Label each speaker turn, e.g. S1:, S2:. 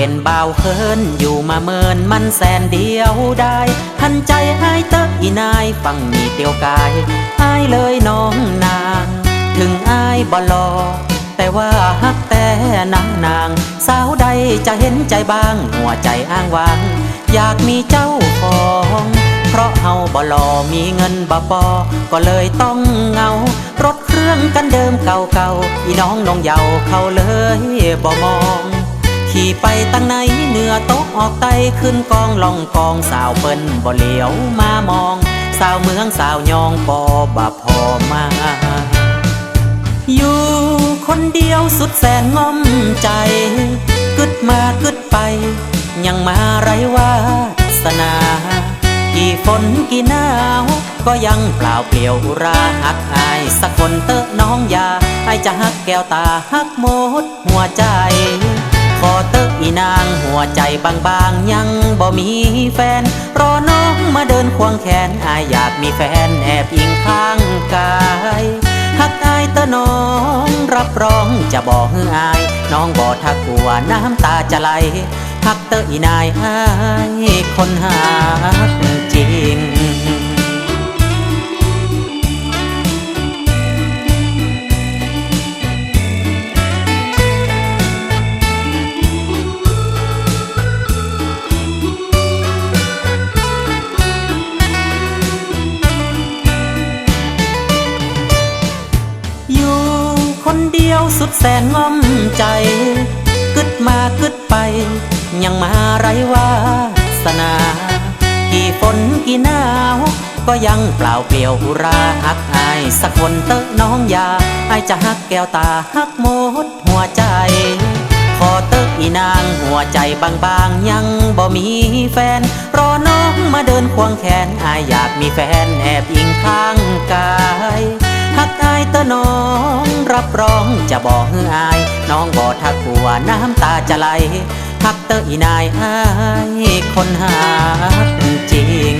S1: เป็นบ่าวเคินอยู่มาเมินมันแสนเดียวได้หันใจให้เตอะอีนายฟังมีเตียวกายอายเลยน้องนาง ถึงอายบ่รอแต่ว่าฮักแต่นางนาง สาวใดจะเห็นใจบ้าง หัวใจอ้างว้าง อยากมีเจ้าของเพราะเฮาบ่หลอมีเงินบ่พอก็เลยต้องเงารถเครื่องกันเดิมเก่าๆอีน้องน้องเยาเขาเลยบ่มอง ขี่ไปตั้งไหนเหนือโต๊ะออกไตขึ้นกองล่องกองสาวเปิ้นบ่เหลียวมามอง สาวเมืองสาวยองปอบาพอมาอยู่คนเดียวสุดแสนงอมใจกึดมากึดไป ยังมาไรว่าสนา กี่ฝนกี่หนาว ก็ยังเปล่าเปลี่ยวราหักอายสักคนเตอะน้องยาไอจะหักแก้วตาหักหมดหัวใจ นางหัวใจบางๆยังบ่มีแฟน รอน้องมาเดินควงแขนอายอยากมีแฟนแอบอิงข้างกายหักอายตะน้องรับรองจะบอกให้อาย น้องบ่ทักกลัวน้ำตาจะไหลหักเตออีนายอายคนหาก คนเดียวสุดแสนงอมใจกึดมากึดไป ยังมาไรวาสนา กี่ฝนกี่หนาว ก็ยังเปล่าเปลี่ยวอุราหักอายสักคนเตอะน้องยาอายจะหักแก้วตาหักหมดหัวใจขอเตอะอีนางหัวใจบางๆ ยังบ่มีแฟน รอน้องมาเดินควงแขนอายอยากมีแฟนแอบอิงข้างกายหักอายเตอะน้อง รับรองจะบอกอาย น้องบอทักกลัวน้ำตาจะไหลหักเตอร์อีนายอายคนหาจริง